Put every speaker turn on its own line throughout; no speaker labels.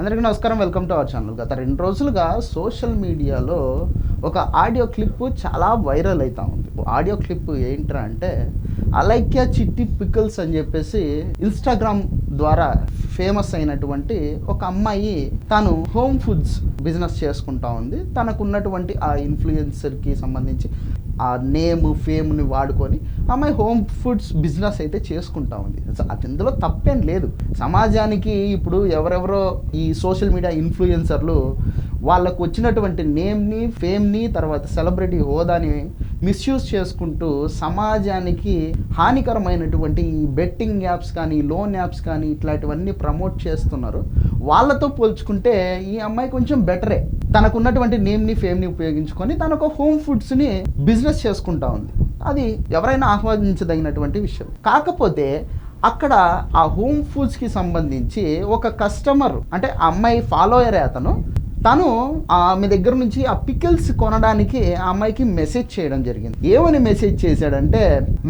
అందరికీ నమస్కారం. Welcome to our channel. గత రెండు రోజులుగా సోషల్ మీడియాలో ఒక ఆడియో క్లిప్ చాలా వైరల్ అవుతా ఉంది. ఆడియో క్లిప్ ఏంట్రా అంటే అలైక్య చిట్టి పికిల్స్ అని చెప్పేసి ఇన్స్టాగ్రామ్ ద్వారా ఫేమస్ అయినటువంటి ఒక అమ్మాయి తాను హోమ్ ఫుడ్స్ బిజినెస్ చేసుకుంటా ఉంది. తనకు ఉన్నటువంటి ఆ ఇన్ఫ్లుయెన్సర్కి సంబంధించి ఆ నేమ్ ఫేమ్ని వాడుకొని అమ్మాయి హోమ్ ఫుడ్స్ బిజినెస్ అయితే చేసుకుంటా ఉంది. అందులో ఇందులో తప్పేం లేదు. సమాజానికి ఇప్పుడు ఎవరెవరో ఈ సోషల్ మీడియా ఇన్ఫ్లుయెన్సర్లు వాళ్ళకు వచ్చినటువంటి నేమ్ని ఫేమ్ని తర్వాత సెలబ్రిటీ హోదాని మిస్యూజ్ చేసుకుంటూ సమాజానికి హానికరమైనటువంటి ఈ బెట్టింగ్ యాప్స్ కానీ లోన్ యాప్స్ కానీ ఇట్లాంటివన్నీ ప్రమోట్ చేస్తున్నారు. వాళ్ళతో పోల్చుకుంటే ఈ అమ్మాయి కొంచెం బెటరే తనకున్నటువంటి నేమ్ని ఫేమ్ని ఉపయోగించుకొని తన ఒక హోమ్ ఫుడ్స్ని బిజినెస్ చేసుకుంటా ఉంది. అది ఎవరైనా ఆహ్వానించదగినటువంటి విషయం. కాకపోతే అక్కడ ఆ హోమ్ ఫుడ్స్కి సంబంధించి ఒక కస్టమర్ అంటే అమ్మాయి ఫాలోయరే అతను తను ఆమె దగ్గర నుంచి ఆ పికిల్స్ కొనడానికి ఆ అమ్మాయికి మెసేజ్ చేయడం జరిగింది. ఏమని మెసేజ్ చేశాడంటే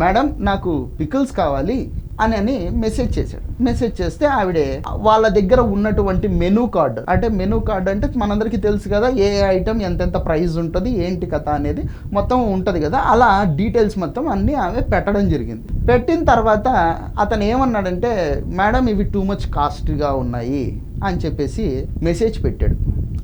మేడం నాకు పికిల్స్ కావాలి అని అని మెసేజ్ చేశాడు. మెసేజ్ చేస్తే ఆవిడే వాళ్ళ దగ్గర ఉన్నటువంటి మెనూ కార్డు అంటే మెనూ కార్డ్ అంటే మనందరికీ తెలుసు కదా ఏ ఐటమ్ ఎంతెంత ప్రైస్ ఉంటుంది ఏంటి కథ అనేది మొత్తం ఉంటుంది కదా అలా డీటెయిల్స్ మొత్తం అన్నీ ఆమె పెట్టడం జరిగింది. పెట్టిన తర్వాత అతను ఏమన్నాడంటే మేడం ఇవి టూ మచ్ కాస్ట్గా ఉన్నాయి అని చెప్పేసి మెసేజ్ పెట్టాడు.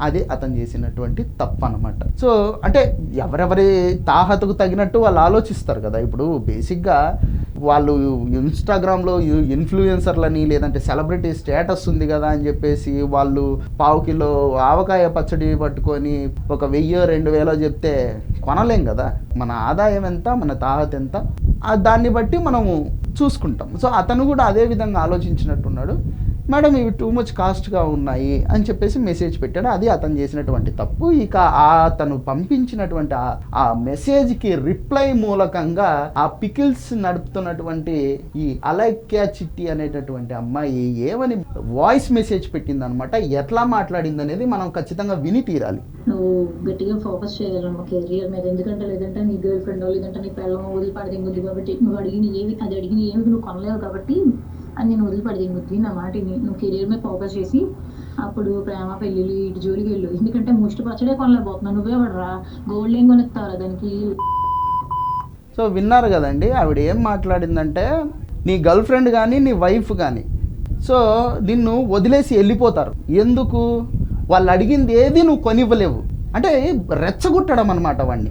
అది అతను చేసినటువంటి తప్పు అనమాట సో అంటే ఎవరెవరి తాహతకు తగినట్టు వాళ్ళు ఆలోచిస్తారు కదా. ఇప్పుడు బేసిక్గా వాళ్ళు ఇన్స్టాగ్రామ్లో ఇన్ఫ్లుయెన్సర్లని లేదంటే సెలబ్రిటీ స్టేటస్ ఉంది కదా అని చెప్పేసి వాళ్ళు పావు కిలో ఆవకాయ పచ్చడి పట్టుకొని ఒక వెయ్యో రెండు వేలో చెప్తే కొనలేం కదా. మన ఆదాయం ఎంత మన తాహత ఎంత? దాన్ని బట్టి మనము చూసుకుంటాం. సో అతను కూడా అదే విధంగా ఆలోచించినట్టున్నాడు. మేడం ఇవి టూ మచ్ కాస్ట్గా ఉన్నాయి అని చెప్పేసి మెసేజ్ పెట్టాడు. అది అతను చేసినటువంటి తప్పు. ఇక ఆ అతను పంపించినటువంటి ఆ- మెసేజ్కి రిప్లై మూలకంగా ఆ పికిల్స్ నడుపుతున్నటువంటి ఈ అలైక్య చిట్టి అనేటటువంటి అమ్మాయి ఏమని వాయిస్ మెసేజ్ పెట్టింది అనమాట ఎట్లా మాట్లాడింది అనేది మనం ఖచ్చితంగా విని తీరాలి.
నువ్వు గట్టిగా ఫోకస్ చేయగలమ్మా కెరియర్ మీద. ఎందుకంటే లేదంటే నీ గర్ల్ ఫ్రెండ్ లేదంటే నీ పిల్లలు వదిలిపడదింగుద్ది కాబట్టి నువ్వు అడిగిన ఏమి అది అడిగిన ఏమి నువ్వు కొనలేవు కాబట్టి అని నేను వదిలిపడదింగుద్ది నా మాటిని నువ్వు కెరీర్ మీద ఫోకస్ చేసి అప్పుడు ప్రేమ పెళ్ళిళ్ళు ఇటు జోలికి వెళ్ళు. ఎందుకంటే ముష్టి పచ్చడే కొనలేకపోతున్నావు నువ్వే పడరా గోల్డ్ ఏం కొనిస్తారా దానికి?
సో విన్నారు కదండి ఆవిడ ఏం మాట్లాడిందంటే నీ గర్ల్ ఫ్రెండ్ కానీ నీ వైఫ్ కానీ సో నిన్ను వదిలేసి వెళ్ళిపోతారు. ఎందుకు? వాళ్ళు అడిగింది ఏది నువ్వు కొనివ్వలేవు. అంటే రెచ్చగొట్టడం అనమాట వాడిని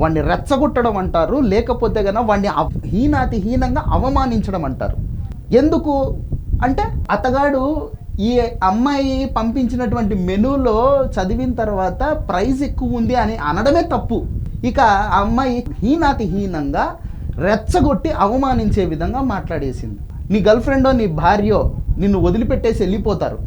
వాడిని రెచ్చగొట్టడం అంటారు లేకపోతే కనుక వాడిని అవ- హీనాతి హీనంగా అవమానించడం అంటారు. ఎందుకు? అంటే అతగాడు ఈ అమ్మాయి పంపించినటువంటి మెనూలో చదివిన తర్వాత ప్రైస్ ఎక్కువ ఉంది అని అనడమే తప్పు. ఇక ఆ అమ్మాయి హీనాతిహీనంగా రెచ్చగొట్టి అవమానించే విధంగా మాట్లాడేసింది. నీ గర్ల్ ఫ్రెండో నీ భార్యో నిన్ను వదిలిపెట్టేసి వెళ్ళిపోతారు.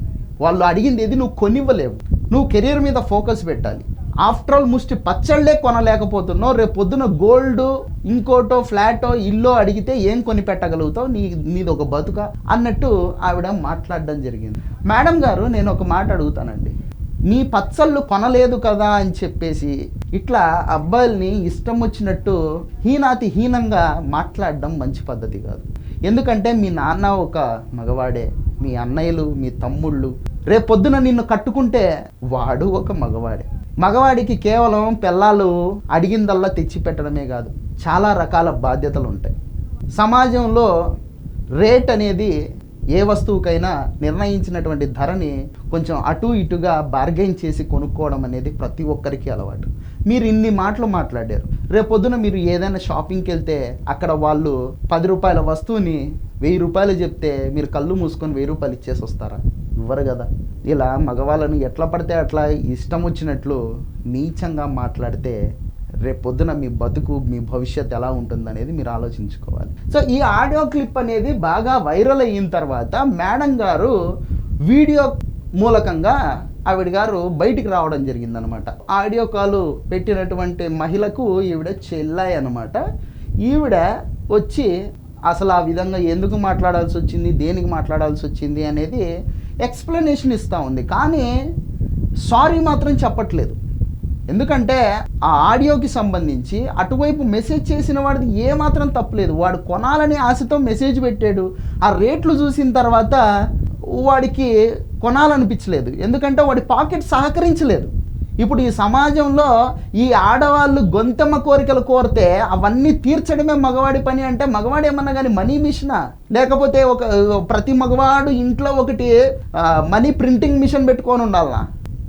వాళ్ళు అడిగింది ఏది? నువ్వు కొనివ్వలేవు. నువ్వు కెరీర్ మీద ఫోకస్ పెట్టాలి. ఆఫ్టర్ ఆల్ ముష్టి పచ్చళ్ళే కొనలేకపోతున్నావు. రేపు పొద్దున గోల్డ్ ఇంకోటో ఫ్లాటో ఇల్లో అడిగితే ఏం కొని పెట్టగలుగుతావు? నీ మీద ఒక బతుక అన్నట్టు ఆవిడ మాట్లాడడం జరిగింది. మేడం గారు నేను ఒక మాట అడుగుతానండి. నీ పచ్చళ్ళు కొనలేదు కదా అని చెప్పేసి ఇట్లా అబ్బాయిల్ని ఇష్టం వచ్చినట్టు హీనాతి హీనంగా మాట్లాడడం మంచి పద్ధతి కాదు. ఎందుకంటే మీ నాన్న ఒక మగవాడే మీ అన్నయ్యలు మీ తమ్ముళ్ళు. రేపు పొద్దున నిన్ను కట్టుకుంటే వాడు ఒక మగవాడే. మగవాడికి కేవలం పిల్లలు అడిగిందల్లా తెచ్చి పెట్టడమే కాదు చాలా రకాల బాధ్యతలు ఉంటాయి సమాజంలో రేట్ అనేది ఏ వస్తువుకైనా నిర్ణయించినటువంటి ధరని కొంచెం అటు ఇటుగా బార్గెయిన్ చేసి కొనుక్కోవడం అనేది ప్రతి ఒక్కరికి అలవాటు. మీరు ఇన్ని మాటలు మాట్లాడారు. రేపొద్దున మీరు ఏదైనా షాపింగ్కి వెళ్తే అక్కడ వాళ్ళు పది రూపాయల వస్తువుని వెయ్యి రూపాయలు చెప్తే మీరు కళ్ళు మూసుకొని వెయ్యి రూపాయలు ఇచ్చేసి వస్తారా ఇవ్వరు కదా. ఇలా మగవాళ్ళని ఎట్లా పడితే అట్లా ఇష్టం వచ్చినట్లు నీచంగా మాట్లాడితే రేపు పొద్దున మీ బతుకు మీ భవిష్యత్ ఎలా ఉంటుంది అనేది మీరు ఆలోచించుకోవాలి. సో ఈ ఆడియో క్లిప్ అనేది బాగా వైరల్ అయిన తర్వాత మేడం గారు వీడియో మూలకంగా ఆవిడ గారు బయటికి రావడం జరిగిందనమాట. ఆడియో కాల్ పెట్టినటువంటి మహిళకు ఈవిడ చెల్లాయి అనమాట ఈవిడ వచ్చి అసలు ఆ విధంగా ఎందుకు మాట్లాడాల్సి వచ్చింది దేనికి మాట్లాడాల్సి వచ్చింది అనేది ఎక్స్ప్లెనేషన్ ఇస్తూ ఉంది. కానీ సారీ మాత్రం చెప్పట్లేదు. ఎందుకంటే ఆ ఆడియోకి సంబంధించి అటువైపు మెసేజ్ చేసిన వాడిది ఏమాత్రం తప్పలేదు. వాడు కొనాలని ఆశతో మెసేజ్ పెట్టాడు. ఆ రేట్లు చూసిన తర్వాత వాడికి కొనాలనిపించలేదు. ఎందుకంటే వాడి పాకెట్ సహకరించలేదు. ఇప్పుడు ఈ సమాజంలో ఈ ఆడవాళ్ళు గొంతెమ్మ కోరికలు కోరితే అవన్నీ తీర్చడమే మగవాడి పని అంటే మగవాడు ఏమన్నా కానీ మనీ మిషనా లేకపోతే ఒక ప్రతి మగవాడు ఇంట్లో ఒకటి మనీ ప్రింటింగ్ మిషన్ పెట్టుకొని ఉండాలా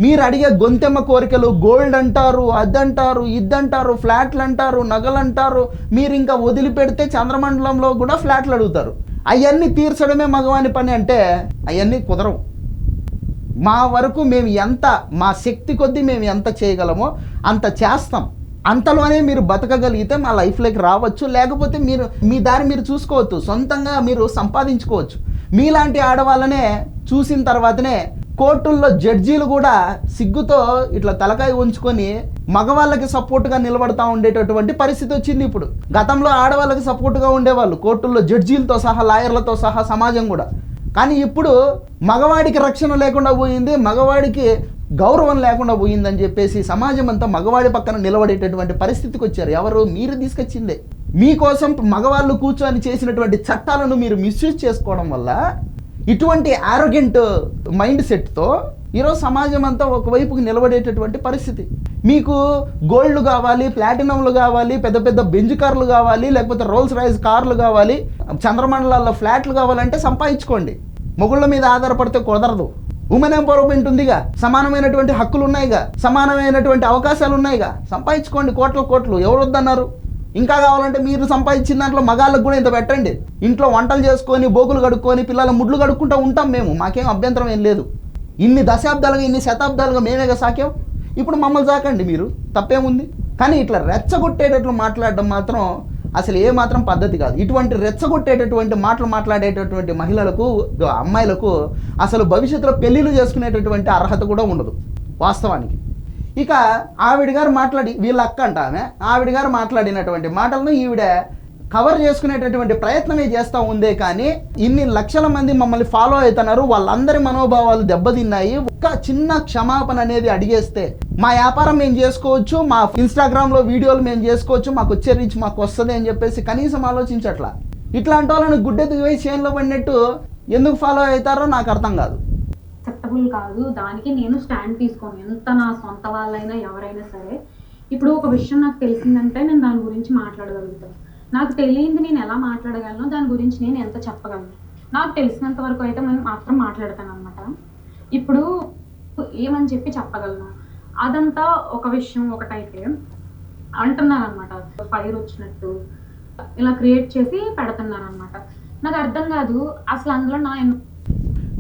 మీరు అడిగే గొంతెమ్మ కోరికలు గోల్డ్ అంటారు అదంటారు ఇద్దంటారు ఫ్లాట్లు అంటారు నగలు అంటారు మీరు ఇంకా వదిలిపెడితే చంద్రమండలంలో కూడా ఫ్లాట్లు అడుగుతారు. అవన్నీ తీర్చడమే మగవాని పని అంటే అవన్నీ కుదరవు. మా వరకు మేము ఎంత మా శక్తి కొద్దీ మేము ఎంత చేయగలమో అంత చేస్తాం. అంతలోనే మీరు బతకగలిగితే మా లైఫ్లోకి రావచ్చు. లేకపోతే మీరు మీ దారి మీరు చూసుకోవచ్చు. సొంతంగా మీరు సంపాదించుకోవచ్చు. మీలాంటి ఆడవాళ్ళనే చూసిన తర్వాతనే కోర్టుల్లో జడ్జీలు కూడా సిగ్గుతో ఇట్లా తలకాయ ఉంచుకొని మగవాళ్ళకి సపోర్ట్గా నిలబడతా ఉండేటటువంటి పరిస్థితి వచ్చింది ఇప్పుడు. గతంలో ఆడవాళ్ళకి సపోర్ట్గా ఉండేవాళ్ళు. కోర్టుల్లో జడ్జీలతో సహా లాయర్లతో సహా సమాజం కూడా. కానీ ఇప్పుడు మగవాడికి రక్షణ లేకుండా పోయింది మగవాడికి గౌరవం లేకుండా పోయిందని చెప్పేసి సమాజం అంతా మగవాడి పక్కన నిలబడేటటువంటి పరిస్థితికి వచ్చారు. ఎవరు? మీరు తీసుకొచ్చిందే. మీకోసం మగవాళ్ళు కూర్చొని చేసినటువంటి చట్టాలను మీరు మిస్యూజ్ చేసుకోవడం వల్ల ఇటువంటి ఆరోగెంట్ మైండ్ సెట్తో ఈరోజు సమాజం అంతా ఒకవైపుకి నిలబడేటటువంటి పరిస్థితి. మీకు గోల్డ్ కావాలి ప్లాటినంలు కావాలి పెద్ద పెద్ద బెంజ్ కార్లు కావాలి లేకపోతే రోల్స్ రైస్ కార్లు కావాలి చంద్రమండలాల్లో ఫ్లాట్లు కావాలంటే సంపాదించుకోండి. మొగుళ్ళ మీద ఆధారపడితే కుదరదు. ఉమెన్ ఎంపవర్మెంట్ ఉందిగా సమానమైనటువంటి హక్కులు ఉన్నాయిగా సమానమైనటువంటి అవకాశాలు ఉన్నాయిగా. సంపాదించుకోండి కోట్ల కోట్లు ఎవరు వద్దన్నారు? ఇంకా కావాలంటే మీరు సంపాదించిన దాంట్లో మగాళ్ళకు కూడా ఇంత పెట్టండి. ఇంట్లో వంటలు చేసుకొని బోకులు కడుక్కొని పిల్లల ముడ్లు కడుక్కుంటూ ఉంటాం మేము మాకేం అభ్యంతరం ఏం లేదు. ఇన్ని దశాబ్దాలుగా ఇన్ని శతాబ్దాలుగా మేమేగా సాకాం? ఇప్పుడు మమ్మల్ని సాకండి మీరు. తప్పేముంది? కానీ ఇట్లా రెచ్చగొట్టేటట్లు మాట్లాడడం మాత్రం అసలు ఏ మాత్రం పద్ధతి కాదు. ఇటువంటి రెచ్చగొట్టేటటువంటి మాటలు మాట్లాడేటటువంటి మహిళలకు అమ్మాయిలకు అసలు భవిష్యత్తులో పెళ్ళిళ్ళు చేసుకునేటటువంటి అర్హత కూడా ఉండదు వాస్తవానికి. ఇక ఆవిడ గారు మాట్లాడి వీళ్ళ అక్క అంట ఆమె ఆవిడ గారు మాట్లాడినటువంటి మాటలను ఈవిడ కవర్ చేసుకునేటటువంటి ప్రయత్నమే చేస్తూ ఉందే కానీ ఇన్ని లక్షల మంది మమ్మల్ని ఫాలో అవుతున్నారు వాళ్ళందరి మనోభావాలు దెబ్బతిన్నాయి. ఒక్క చిన్న క్షమాపణ అనేది అడిగేస్తే మా వ్యాపారం మేము చేసుకోవచ్చు మా ఇన్స్టాగ్రామ్లో వీడియోలు మేము చేసుకోవచ్చు మాకు వచ్చే రీచ్ మాకు వస్తుంది అని చెప్పేసి కనీసం ఆలోచించట్లా. ఇట్లాంటి వాళ్ళని గుడ్డెత్తుకు వేసి చేనులో పడినట్టు ఎందుకు ఫాలో అవుతారో నాకు అర్థం కాదు.
అక్సెప్టబుల్ కాదు. దానికి నేను స్టాండ్ తీసుకోను. ఎంత నా సొంత వాళ్ళైనా ఎవరైనా సరే. ఇప్పుడు ఒక విషయం నాకు తెలిసిందంటే నేను దాని గురించి మాట్లాడగలుగుతాను నాకు తెలియంది నేను ఎలా మాట్లాడగలను? దాని గురించి నేను ఎంత చెప్పగలను? నాకు తెలిసినంత వరకు అయితే నేను మాత్రం మాట్లాడతాను అనమాట ఇప్పుడు ఏమని చెప్పి చెప్పగలను? అదంతా ఒక విషయం ఒకటైతే అంటున్నాను అనమాట ఫైర్ వచ్చినట్టు ఇలా క్రియేట్ చేసి పెడుతున్నాను అనమాట నాకు అర్థం కాదు అసలు అందులో నా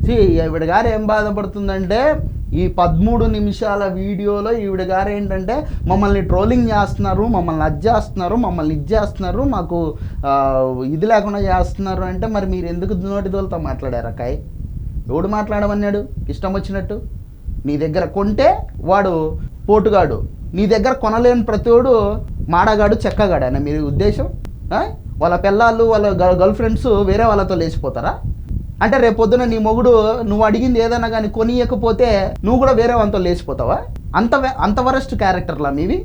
See, గారు ఏం బాధపడుతుందంటే ఈ పదమూడు నిమిషాల వీడియోలో ఈవిడ గారు ఏంటంటే మమ్మల్ని ట్రోలింగ్ చేస్తున్నారు మమ్మల్ని అది చేస్తున్నారు మమ్మల్ని ఇది చేస్తున్నారు మాకు ఇది లేకుండా చేస్తున్నారు అంటే మరి మీరు ఎందుకు నోటి దోలతో మాట్లాడారు అక్కాయ్? ఎవడు మాట్లాడమన్నాడు? ఇష్టం వచ్చినట్టు? నీ దగ్గర కొంటే వాడు పోటుగాడు. నీ దగ్గర కొనలేని ప్రతివాడు మాడగాడు చెక్కగాడు మీ ఉద్దేశం? వాళ్ళ పిల్లలు వాళ్ళ గర్ల్ ఫ్రెండ్స్ వేరే వాళ్ళతో లేచిపోతారా? అంటే రేపు పొద్దున నీ మొగుడు నువ్వు అడిగింది ఏదైనా కానీ కొనియకపోతే నువ్వు కూడా వేరే వంతో లేచిపోతావా? అంత వే- అంత వరస్ట్ క్యారెక్టర్లా మీవి?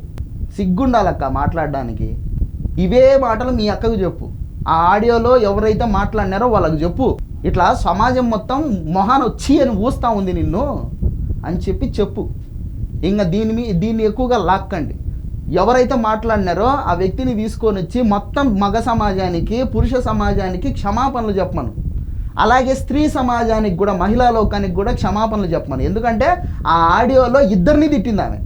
సిగ్గుండాలక్క మాట్లాడడానికి. ఇవే మాటలు మీ అక్కకు చెప్పు. ఆ ఆడియోలో ఎవరైతే మాట్లాడినారో వాళ్ళకి చెప్పు. ఇట్లా సమాజం మొత్తం మొహాన్ వచ్చి అని ఊస్తా ఉంది నిన్ను అని చెప్పి చెప్పు. ఇంకా దీని మీ దీన్ని ఎక్కువగా లాక్కండి. ఎవరైతే మాట్లాడినారో ఆ వ్యక్తిని తీసుకొని వచ్చి మొత్తం మగ సమాజానికి పురుష సమాజానికి క్షమాపణలు చెప్పమను. అలాగే స్త్రీ సమాజానికి కూడా మహిళా లోకానికి కూడా క్షమాపణలు చెప్పమని. ఎందుకంటే ఆ ఆడియోలో ఇద్దరిని తిట్టింది ఆమె.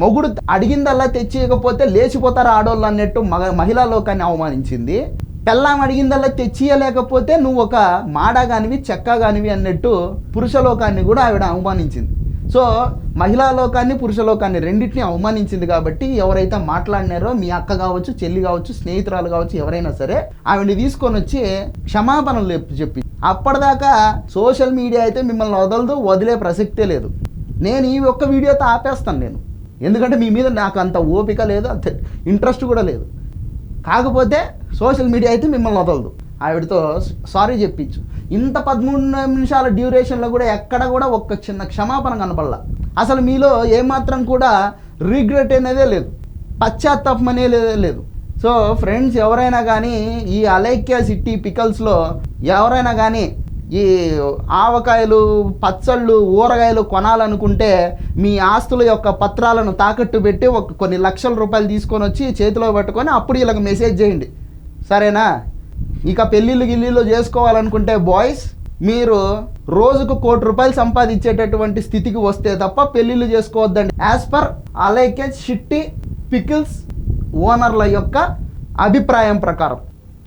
మొగుడు అడిగిందల్లా తెచ్చియకపోతే లేచిపోతారు ఆడోళ్ళు అన్నట్టు మగ మహిళా లోకాన్ని అవమానించింది. పెళ్ళాం అడిగిందల్లా తెచ్చియలేకపోతే నువ్వు ఒక మాడ కానివి చెక్క కానివి అన్నట్టు పురుష లోకాన్ని కూడా ఆవిడ అవమానించింది. సో మహిళా లోకాన్ని పురుష లోకాన్ని రెండింటిని అవమానించింది కాబట్టి ఎవరైతే మాట్లాడినారో మీ అక్క కావచ్చు చెల్లి కావచ్చు స్నేహితురాలు కావచ్చు ఎవరైనా సరే ఆవిడని తీసుకొని వచ్చి క్షమాపణలు చెప్పి అప్పటిదాకా సోషల్ మీడియా అయితే మిమ్మల్ని వదలదు వదిలే ప్రసక్తే లేదు. నేను ఈ ఒక్క వీడియోతో ఆపేస్తాను నేను. ఎందుకంటే మీ మీద నాకు అంత ఓపిక లేదు అంత ఇంట్రెస్ట్ కూడా లేదు. కాకపోతే సోషల్ మీడియా అయితే మిమ్మల్ని వదలదు. ఆవిడతో సారీ చెప్పించు. ఇంత పదమూడు నిమిషాల డ్యూరేషన్లో కూడా ఎక్కడ కూడా ఒక్క చిన్న క్షమాపణ కనపడలా. అసలు మీలో ఏమాత్రం కూడా రిగ్రెట్ అనేదే లేదు. పశ్చాత్తాపం అనేది లేదు. సో ఫ్రెండ్స్ ఎవరైనా కానీ ఈ అలైక్య సిటీ పికల్స్లో ఎవరైనా కానీ ఈ ఆవకాయలు పచ్చళ్ళు ఊరగాయలు కొనాలనుకుంటే మీ ఆస్తుల యొక్క పత్రాలను తాకట్టు పెట్టి ఒక కొన్ని లక్షల రూపాయలు తీసుకొని వచ్చి చేతిలో పట్టుకొని అప్పుడు వీళ్ళకి మెసేజ్ చేయండి. సరేనా? ఇక పెళ్ళిళ్ళు గిల్లిళ్ళు చేసుకోవాలనుకుంటే బాయ్స్ మీరు రోజుకు కోటి రూపాయలు సంపాదించేటటువంటి స్థితికి వస్తే తప్ప పెళ్ళిళ్ళు చేసుకోవద్దండి. As per Alekhya Chitti pickles ఓనర్ల యొక్క అభిప్రాయం ప్రకారం.